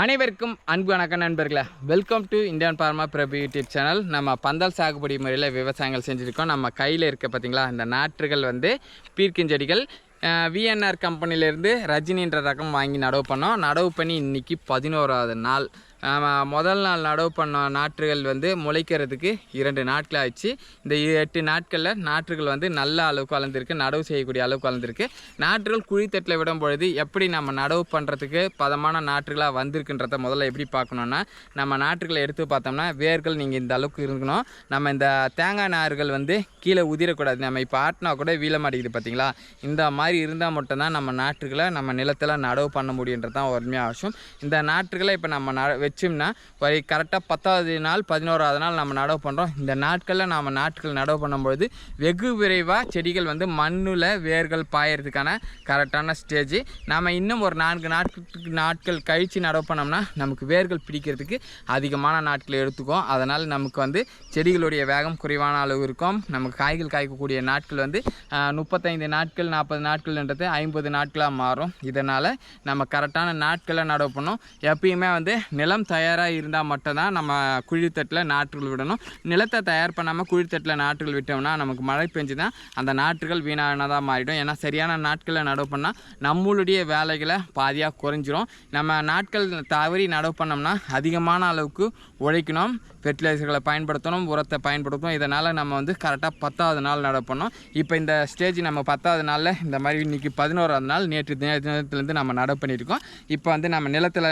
அனைவருக்கும் அன்பு வணக்கம் நண்பர்களே. Welcome to Indian pharma Prabhu YouTube channel நம்ம பந்தல் சாகுபடி முறையில் விவசாயங்கள் செஞ்சுருக்கோம். நம்ம கையில் இருக்க பார்த்திங்களா இந்த நாற்றுகள் வந்து பீர்க்கஞ்செடிகள். விஎன்ஆர் கம்பெனிலேருந்து ரஜினின்ற ரகம் வாங்கி நடவு பண்ணோம். நடவு பண்ணி இன்றைக்கி பதினோராவது நாள். முதல் நாள் நடவு பண்ண நாற்றுகள் வந்து முளைக்கிறதுக்கு இரண்டு நாட்கள் ஆயிடுச்சு. இந்த எட்டு நாட்களில் நாற்றுகள் வந்து நல்ல அளவுக்கு வளர்ந்துருக்கு நடவு செய்யக்கூடிய அளவுக்கு வளர்ந்துருக்கு. நாற்றுகள் குழித்தட்டில் விடும் பொழுது எப்படி நம்ம நடவு பண்ணுறதுக்கு பதமான நாற்றுகளாக வந்திருக்குன்றத முதல்ல எப்படி பார்க்கணுன்னா நம்ம நாற்றுகளை எடுத்து பார்த்தோம்னா வேர்கள் நீங்கள் இந்த அளவுக்கு இருக்கணும் நம்ம இந்த தேங்காய் நார்கள் வந்து கீழே உதிரக்கூடாது. நம்ம இப்போ ஆட்டினா கூட வீழ மாட்டேங்குது பார்த்தீங்களா இந்த மாதிரி இருந்தால் மட்டும்தான் நம்ம நாற்றுகளை நம்ம நிலத்தில் நடவு பண்ண முடியுன்றது தான் உண்மையாக அவசியம் இந்த நாற்றுகளை இப்போ நம்ம ந வச்சோம்னா ஒரு கரெக்டாக பத்தாவது நாள் பதினோராவது நாள் நம்ம நடவு பண்ணுறோம் இந்த நாட்களில் நாம் நாட்கள் நடவு பண்ணும்பொழுது வெகு விரைவாக செடிகள் வந்து மண்ணில் வேர்கள் பாயறதுக்கான கரெக்டான ஸ்டேஜ் நாம் இன்னும் ஒரு நான்கு நாட்கள் நாட்கள் கழித்து நடவு பண்ணோம்னா நமக்கு வேர்கள் பிடிக்கிறதுக்கு அதிகமான நாட்கள் எடுத்துக்கும் அதனால் நமக்கு வந்து செடிகளுடைய வேகம் குறைவான அளவு இருக்கும். நமக்கு காய்கள் காய்க்கக்கூடிய நாட்கள் வந்து முப்பத்தைந்து நாட்கள் நாற்பது நாட்கள்ன்றது ஐம்பது நாட்களாக மாறும். இதனால் நம்ம கரெக்டான நாட்களை நடவு பண்ணோம். எப்பயுமே வந்து நிலம் தயாராக இருந்தால் மட்டும்தான் நம்ம குழித்தட்டில் நாற்றுகள் விடணும். நிலத்தை தயார் பண்ணாமல் குழித்தட்டில் நாற்றுகள் விட்டோம்னா நமக்கு மழை பெஞ்சு தான் அந்த நாற்றுகள் வீணானதாக மாறிடும். ஏன்னா சரியான நாட்களில் நடவு பண்ணால் நம்மளுடைய வேலைகளை பாதியாக குறைஞ்சிரும். நம்ம நாட்கள் தவறி நடவு பண்ணோம்னா அதிகமான அளவுக்கு உழைக்கணும். ஃபெர்டிலைசர்களை பயன்படுத்தணும் உரத்தை பயன்படுத்தணும். இதனால் நம்ம வந்து கரெக்டாக பத்தாவது நாள் நடப்பணும் இப்போ இந்த ஸ்டேஜ் நம்ம பத்தாவது நாளில் இந்த மாதிரி இன்றைக்கி பதினோராவது நாள் நேற்று தினத்துலேருந்து நம்ம நடவு பண்ணியிருக்கோம். இப்போ வந்து நம்ம நிலத்தில்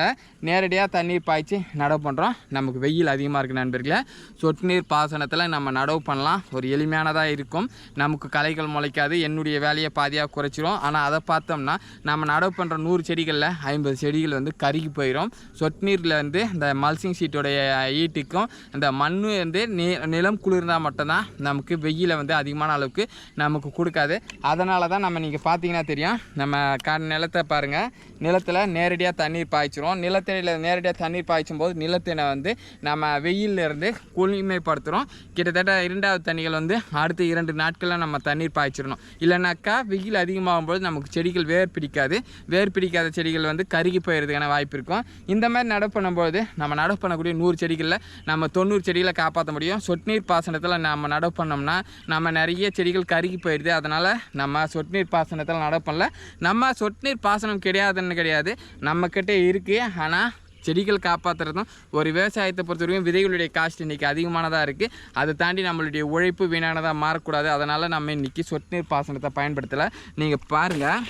நேரடியாக தண்ணீர் பாய்ச்சி நடவு பண்ணுறோம் நமக்கு வெயில் அதிகமாக இருக்குது நண்பர்களே. சொட்டு நீர் பாசனத்தில் நம்ம நடவு பண்ணலாம். ஒரு எளிமையானதாக இருக்கும். நமக்கு களைகள் முளைக்காது. என்னுடைய வேலையை பாதியாக குறைச்சிரும். ஆனால் அதை பார்த்தோம்னா நம்ம நடவு பண்ணுற நூறு செடிகளில் ஐம்பது செடிகள் வந்து கருகி போயிடும் சொட்டு நீரில் வந்து இந்த மல்சிங் சீட்டோடைய ஈட்டுக்கும் இந்த மண் வந்து நி நிலம் குளிர்ந்தால் மட்டும்தான் நமக்கு வெயிலை வந்து அதிகமான அளவுக்கு நமக்கு கொடுக்காது. அதனால தான் நம்ம நீங்கள் பார்த்தீங்கன்னா தெரியும். நம்ம க நிலத்தை பாருங்கள் நிலத்தில் நேரடியாக தண்ணீர் பாய்ச்சிரும். நிலத்தடியில் நேரடியாக தண்ணீர் பாய்ச்சும் போது நிலத்தினை வந்து நம்ம வெயில்ல இருந்து குளிமைப்படுத்துகிறோம் கிட்டத்தட்ட இரண்டாவது தண்ணிகள் வந்து அடுத்த இரண்டு நாட்களில் நம்ம தண்ணீர் பாய்ச்சிடணும். இல்லைனாக்கா வெயில் அதிகமாகும் போது நமக்கு செடிகள் வேர் பிடிக்காது. வேர் பிடிக்காத செடிகள் வந்து கருகி போயிடுறதுக்கான வாய்ப்பு இருக்கும். இந்த மாதிரி நடவு பண்ணும்போது நம்ம நடவு பண்ணக்கூடிய நூறு செடிகளில் நம்ம தொண்ணூறு செடிகளை காப்பாற்ற முடியும். சொட்டு நீர் பாசனத்தில் நம்ம நடவு பண்ணோம்னா நம்ம நிறைய செடிகள் கருகி போயிடுது. அதனால் நம்ம சொட்டு நீர் பாசனத்தில் நடவு பண்ணல. நம்ம சொட்டு நீர் பாசனம் கிடையாதுன்னு கிடையாது. நம்மக்கிட்ட இருக்குது ஆனால் செடிகள் காப்பாற்றுறதும் ஒரு விவசாயத்தை பொறுத்த வரைக்கும் விதைகளுடைய காஸ்ட் இன்றைக்கி அதிகமானதாக இருக்குது அதை தாண்டி நம்மளுடைய உழைப்பு வீணானதாக மாறக்கூடாது. அதனால் நம்ம இன்றைக்கி சொட்டு நீர் பாசனத்தை பயன்படுத்தலை. நீங்கள் பாருங்கள்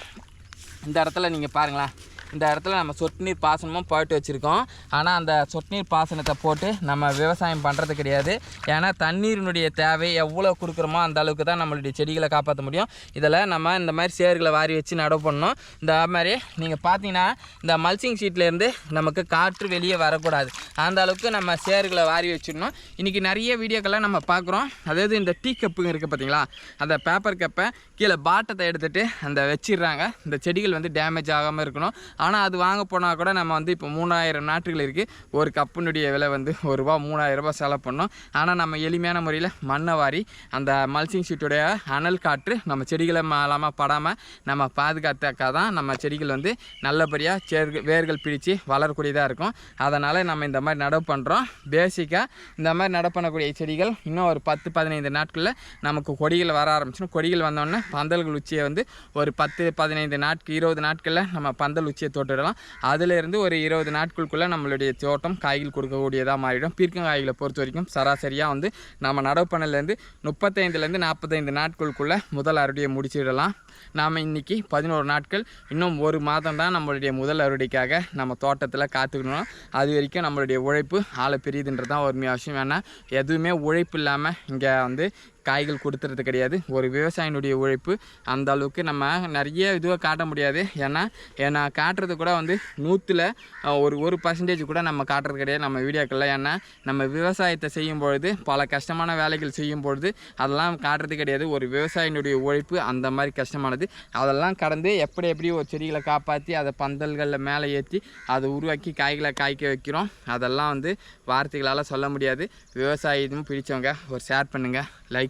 இந்த இடத்துல நீங்கள் பாருங்களேன். இந்த இடத்துல நம்ம சொட்டு நீர் பாசனமும் போட்டு வச்சுருக்கோம். ஆனால் அந்த சொட்டு நீர் பாசனத்தை போட்டு நம்ம விவசாயம் பண்ணுறது கிடையாது. ஏன்னா தண்ணீரினுடைய தேவை எவ்வளோ கொடுக்குறோமோ அந்த அளவுக்கு தான் நம்மளுடைய செடிகளை காப்பாற்ற முடியும். இதில் நம்ம இந்த மாதிரி சேர்களை வாரி வச்சு நடவு பண்ணணும். இந்த மாதிரி நீங்கள் பார்த்தீங்கன்னா இந்த மல்சிங் ஷீட்லேருந்து நமக்கு காற்று வெளியே வரக்கூடாது. அந்த அளவுக்கு நம்ம சேர்களை வாரி வச்சிடணும். இன்றைக்கி நிறைய வீடியோக்கெல்லாம் நம்ம பார்க்குறோம் அதாவது இந்த டீ கப்புங்க இருக்குது பார்த்தீங்களா அந்த பேப்பர் கப்பை கீழே பாட்டத்தை எடுத்துகிட்டு அந்த வச்சிடுறாங்க. இந்த செடிகள் வந்து டேமேஜ் ஆகாமல் இருக்கணும். ஆனால் அது வாங்க போனால் கூட நம்ம வந்து இப்போ மூணாயிரம் நாட்டுகள் இருக்குது ஒரு கப்புனுடைய விலை வந்து ஒரு ரூபா மூணாயிரம் ரூபாய் செலவு பண்ணோம். ஆனால் நம்ம எளிமையான முறையில் மண்ணை வாரி அந்த மல்சிங் ஷீட்டுடைய அனல் காற்று நம்ம செடிகளை மேலாமல் படாமல் நம்ம பாதுகாத்தாக்கா தான் நம்ம செடிகள் வந்து நல்லபடியாக சேர்கள் வேர்கள் பிடித்து வளரக்கூடியதாக இருக்கும். அதனால் நம்ம இந்த மாதிரி நடவு பண்ணுறோம் பேசிக்காக இந்த மாதிரி நடவு பண்ணக்கூடிய செடிகள் இன்னும் ஒரு பத்து பதினைந்து நாட்களில் நமக்கு கொடிகள் வர ஆரம்பிச்சிடும். கொடிகள் வந்தோடனே பந்தல்கள் உச்சியை வந்து ஒரு பத்து பதினைந்து நாட்கள் இருபது நாட்களில் நம்ம பந்தல் உச்சியை தோட்டிடலாம் அதிலிருந்து ஒரு இருபது நாட்களுக்குள்ளே நம்மளுடைய தோட்டம் காய்கள் கொடுக்கக்கூடியதாக மாறிடும். பீர்க்கங்காய்களை பொறுத்த வரைக்கும் சராசரியாக வந்து நம்ம நடவு பண்ணலேருந்து முப்பத்தைந்துலேருந்து நாற்பத்தைந்து நாட்களுக்குள்ளே முதல் அறுவடையை முடிச்சிடலாம். நாம் இன்றைக்கி பதினோரு நாட்கள். இன்னும் ஒரு மாதம் தான் நம்மளுடைய முதல் அறுவடைக்காக நம்ம தோட்டத்தில் காத்துக்கணும். அது வரைக்கும் நம்மளுடைய உழைப்பு ஆளை பெரியதுன்றது தான் ஒரு அவசியம். வேணால் எதுவுமே உழைப்பு இல்லாமல் இங்கே வந்து காய்கள் கொடுத்துறது கிடையாது. ஒரு விவசாயினுடைய உழைப்பு. அந்த அளவுக்கு நம்ம நிறைய இதுவாக காட்ட முடியாது. ஏன்னா ஏன்னா காட்டுறது கூட வந்து நூற்றில் ஒரு ஒரு பர்சன்டேஜ் கூட நம்ம காட்டுறது கிடையாது. நம்ம வீடியோக்களில். ஏன்னா நம்ம விவசாயத்தை செய்யும் பொழுது பல கஷ்டமான வேலைகள் செய்யும் பொழுது அதெல்லாம் காட்டுறது கிடையாது. ஒரு விவசாயினுடைய உழைப்பு அந்த மாதிரி கஷ்டமானது. அதெல்லாம் கடந்து எப்படி எப்படி ஒரு செடிகளை காப்பாற்றி அதை பந்தல்களில் மேலே ஏற்றி அதை உருவாக்கி காய்களை காய்க்க வைக்கிறோம். அதெல்லாம் வந்து வார்த்தைகளால் சொல்ல முடியாது. விவசாயம் பிடிச்சவங்க ஒரு ஷேர் பண்ணுங்கள் லைக்